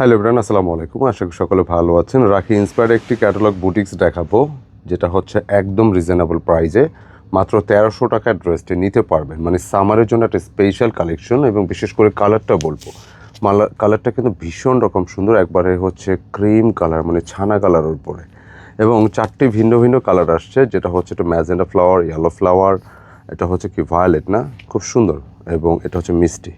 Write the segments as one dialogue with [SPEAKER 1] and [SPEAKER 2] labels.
[SPEAKER 1] Hello Ibran আসসালামু আলাইকুম। আশা করি সকলে ভালো আছেন। রাখি ইন্সপায়ার একটি ক্যাটালগ বুটিক্স দেখাবো, যেটা হচ্ছে একদম রিজনেবল প্রাইজে মাত্র তেরোশো টাকার ড্রেসটি নিতে পারবেন। মানে সামারের জন্য একটা স্পেশাল কালেকশন এবং বিশেষ করে কালারটা বলব। মালা কালারটা কিন্তু ভীষণ রকম সুন্দর, একবারে হচ্ছে ক্রিম কালার মানে ছানা কালারের উপরে। এবং চারটি ভিন্ন ভিন্ন কালার আসছে, যেটা হচ্ছে একটা ম্যাজেন্ডা ফ্লাওয়ার ইয়েলো ফ্লাওয়ার এটা হচ্ছে কি ভায়োলেট না? খুব সুন্দর। এবং এটা হচ্ছে মিষ্টি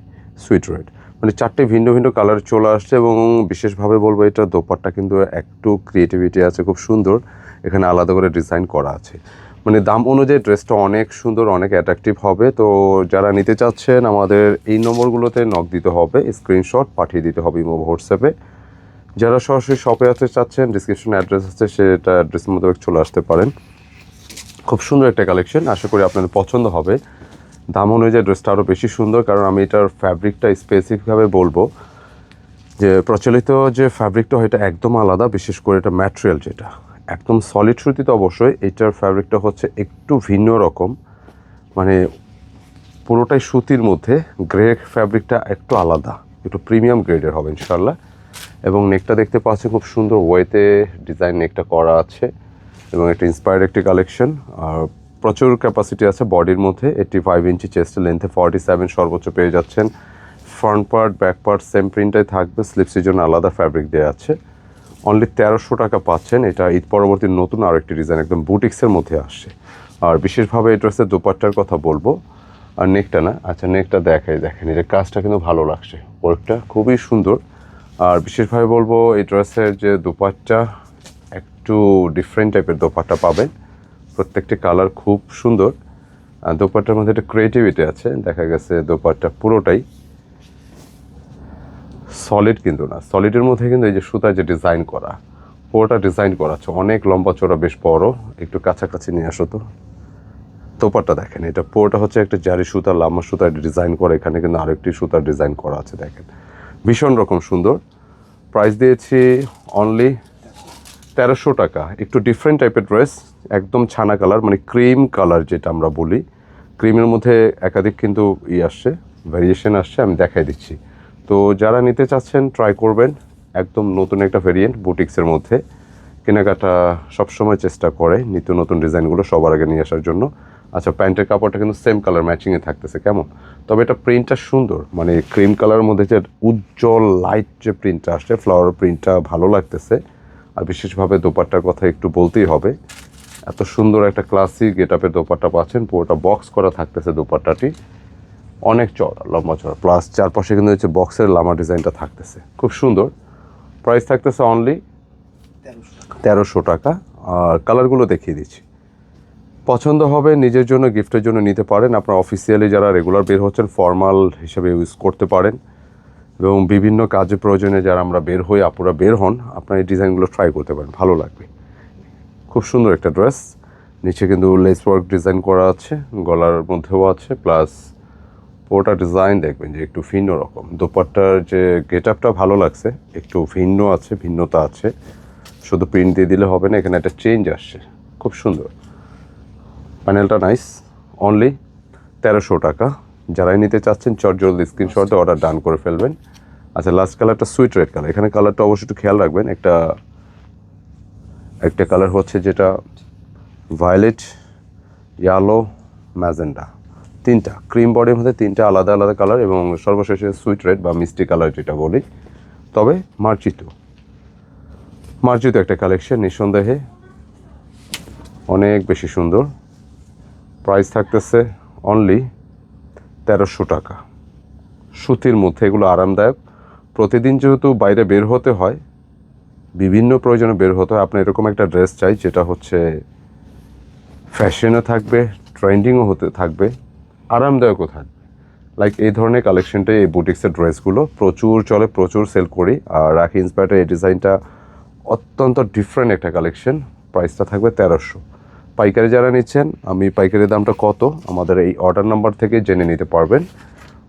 [SPEAKER 1] সুইট রেড মানে চারটে ভিন্ন ভিন্ন কালার চলে আসছে এবং বিশেষভাবে বলব এটা দোপাট্টা কিন্তু একটু ক্রিয়েটিভিটি আছে, খুব সুন্দর। এখানে আলাদা করে ডিজাইন করা আছে। মানে দাম অনুযায়ী ড্রেসটা অনেক সুন্দর, অনেক অ্যাট্রাকটিভ হবে। তো যারা নিতে চাচ্ছেন, আমাদের এই নম্বরগুলোতে নক দিতে হবে স্ক্রিনশট পাঠিয়ে দিতে হবে ইমো, হোয়াটসঅ্যাপে। যারা সরাসরি শপে আসতে চাচ্ছেন ডিসক্রিপশনে অ্যাড্রেস আছে, সেটা অ্যাড্রেসের মধ্যে চলে আসতে পারেন। খুব সুন্দর একটা কালেকশন আশা করি আপনাদের পছন্দ হবে। দাম অনুযায়ী ড্রেসটা আরও বেশি সুন্দর, কারণ আমি এটার ফ্যাব্রিকটা স্পেসিফিকভাবে বলব। যে প্রচলিত যে ফ্যাব্রিকটা এটা একদম আলাদা, বিশেষ করে এটা ম্যাটেরিয়াল যেটা। একদম সলিড সুতিতে অবশ্যই এটার ফ্যাব্রিকটা হচ্ছে একটু ভিন্ন রকম। মানে পুরোটাই সুতির মধ্যে গ্রে ফ্যাব্রিকটা একটু আলাদা। একটু প্রিমিয়াম গ্রেডের হবে ইনশাল্লাহ এবং নেকটা দেখতে পাচ্ছেন খুব সুন্দর ওয়েতে ডিজাইন নেকটা করা আছে। এবং একটা ইন্সপায়ার্ড একটি কালেকশন আর প্রচুর ক্যাপাসিটি আছে বডির মধ্যে। এইটটি ফাইভ ইঞ্চি চেস্টের লেন্থে ফর্টি সেভেন সর্বোচ্চ পেয়ে যাচ্ছেন। Front part back part same প্রিন্টাই থাকবে। স্লিপসের জন্য আলাদা ফ্যাব্রিক দেওয়া আছে। অনলি তেরোশো টাকা পাচ্ছেন। এটা ঈদ পরবর্তী নতুন আরও একটি ডিজাইন একদম বুটিক্সের মধ্যে আসছে। আর বিশেষভাবে এই ড্রেসের দোপাট্টার কথা বলব। আর নেকটা না আচ্ছা নেকটা দেখাই, দেখেন এটা কাজটা কিন্তু ভালো লাগছে। ওয়ার্কটা খুবই সুন্দর। আর বিশেষভাবে বলব, এই ড্রেসের যে দোপাট্টা, একটু ডিফারেন্ট টাইপের দোপাট্টা পাবেন। প্রত্যেকটি কালার খুব সুন্দর। আর দোপাট্টার মধ্যে একটা ক্রিয়েটিভিটি আছে, দেখা গেছে দোপাট্টা পুরোটাই সলিড কিন্তু না। সলিডের মধ্যে কিন্তু এই যে সুতায় যে ডিজাইন করা, পুরোটা ডিজাইন করা আছে। অনেক লম্বা চড়া বেশ বড়, একটু কাছাকাছি নিয়ে আসো তো। দোপাট্টা দেখেন, এটা পুরোটা হচ্ছে একটা জারি সুতা, লাম্বা সুতার ডিজাইন করা। এখানে কিন্তু আরেকটি সুতার ডিজাইন করা আছে, দেখেন। ভীষণ রকম সুন্দর। প্রাইস দিয়েছি অনলি তেরোশো টাকা। একটু ডিফারেন্ট টাইপের ড্রেস একদম ছানা কালার মানে ক্রিম কালার যেটা আমরা বলি। ক্রিমের মধ্যে একাধিক কিন্তু ই আসছে ভ্যারিয়েশন আসছে, আমি দেখাই দিচ্ছি। তো যারা নিতে চাচ্ছেন ট্রাই করবেন। একদম নতুন একটা ভেরিয়েন্ট বুটিক্সের মধ্যে। কেনাকাটা সবসময় চেষ্টা করে, নিত্য নতুন ডিজাইনগুলো সবার আগে নিয়ে আসার জন্য। আচ্ছা প্যান্টের কাপড়টা কিন্তু সেম কালার ম্যাচিংয়ে থাকতেছে, কেমন? তবে এটা প্রিন্টটা সুন্দর মানে ক্রিম কালারের মধ্যে যে উজ্জ্বল লাইট যে প্রিন্টটা আসছে ফ্লাওয়ার প্রিন্টটা ভালো লাগতেছে। আর বিশেষভাবে দোপাট্টার কথা একটু বলতেই হবে। এত সুন্দর একটা ক্লাসিক গেটআপের দোপাট্টা পাচ্ছেন। পুরোটা বক্স করা থাকতেছে দোপাট্টাটি। অনেক চড়া লম্বা চড়া প্লাস চারপাশে কিন্তু হচ্ছে বক্সের লামা ডিজাইনটা থাকতেছে। খুব সুন্দর। প্রাইস থাকতেছে অনলি তেরোশো টাকা। আর কালারগুলো দেখিয়ে দিচ্ছি। পছন্দ হবে, নিজের জন্য গিফটের জন্য নিতে পারেন। আপনার অফিসিয়ালি যারা রেগুলার বের হচ্ছেন ফর্মাল হিসেবে ইউজ করতে পারেন। এবং বিভিন্ন কাজে প্রয়োজনে যারা আমরা বের হই, আপুরা বের হন, আপনার এই ডিজাইনগুলো ট্রাই করতে পারেন। ভালো লাগবে। খুব সুন্দর একটা ড্রেস। নিচে কিন্তু লেস ওয়ার্ক ডিজাইন করা আছে, গলার মধ্যেও আছে প্লাস পুরোটা ডিজাইন দেখবেন যে একটু ভিন্ন রকম। দোপাট্টার যে গেট আপটা ভালো লাগছে, একটু ভিন্ন আছে, ভিন্নতা আছে। শুধু প্রিন্ট দিয়ে দিলে হবে না, এখানে একটা চেঞ্জ আসছে, খুব সুন্দর। প্যানেলটা নাইস অনলি তেরোশো টাকা। যারাই নিতে চাচ্ছেন, চট জলদি স্ক্রিনশটে অর্ডার ডান করে ফেলবেন। আচ্ছা লাস্ট কালারটা সুইট রেড কালার এখানে কালারটা অবশ্যই একটু খেয়াল রাখবেন, একটা একটা কালার হচ্ছে যেটা ভায়োলেট ইয়ালো ম্যাজেন্ডা তিনটা। ক্রিম বডির মধ্যে তিনটা আলাদা আলাদা কালার এবং সর্বশেষে সুইট রেড বা মিষ্টি কালার যেটা বলি। তবে মার্জিত। মার্জিত একটা কালেকশন নিঃসন্দেহে অনেক বেশি সুন্দর। প্রাইস থাকতেছে অনলি তেরোশো টাকা। সুতির মধ্যে এগুলো আরামদায়ক। প্রতিদিন যেহেতু বাইরে বের হতে হয় বিভিন্ন প্রয়োজনে বের হতে আপনার এরকম একটা ড্রেস চাই, যেটা হচ্ছে ফ্যাশনও থাকবে, ট্রেন্ডিংও হতে থাকবে, আরামদায়কও থাকবে। লাইক এই ধরনের কালেকশনটাই এই বুটিক্সের ড্রেসগুলো প্রচুর চলে, প্রচুর সেল করি। আর রাখি ইন্সপায়ার্টের এই ডিজাইনটা অত্যন্ত ডিফারেন্ট একটা কালেকশন প্রাইসটা থাকবে তেরোশো। পাইকারি যারা নিচ্ছেন, আমি পাইকারি দামটা কত? আমাদের এই অর্ডার নাম্বার থেকে জেনে নিতে পারবেন।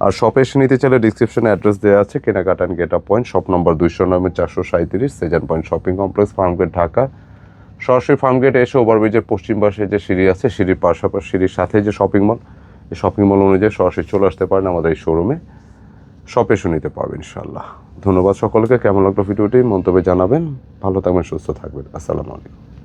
[SPEAKER 1] আর শপে এসে নিতে চাইলে ডিসক্রিপশনে অ্যাড্রেস দেওয়া আছে, কেনাকাটা and get up point shop number দুইশো নয়, চারশো সাঁত্রিশ Sezan point shopping complex Farmgate Dhaka. সরাসরি ফার্মগেট এসে ওভারব্রিজের পশ্চিম পাশে যে সিঁড়ি আছে, সিঁড়ির পাশাপাশি সিঁড়ির সাথে যে শপিং মল এই শপিং মল অনুযায়ী সরাসরি চলে আসতে পারেন আমাদের এই শোরুমে সব এসে নিতে পারবেন ইনশাল্লাহ ধন্যবাদ সকলকে, কেমন লাগল ভিডিওটি মন্তব্যে জানাবেন। ভালো থাকবেন, সুস্থ থাকবেন। আসসালামু আলাইকুম।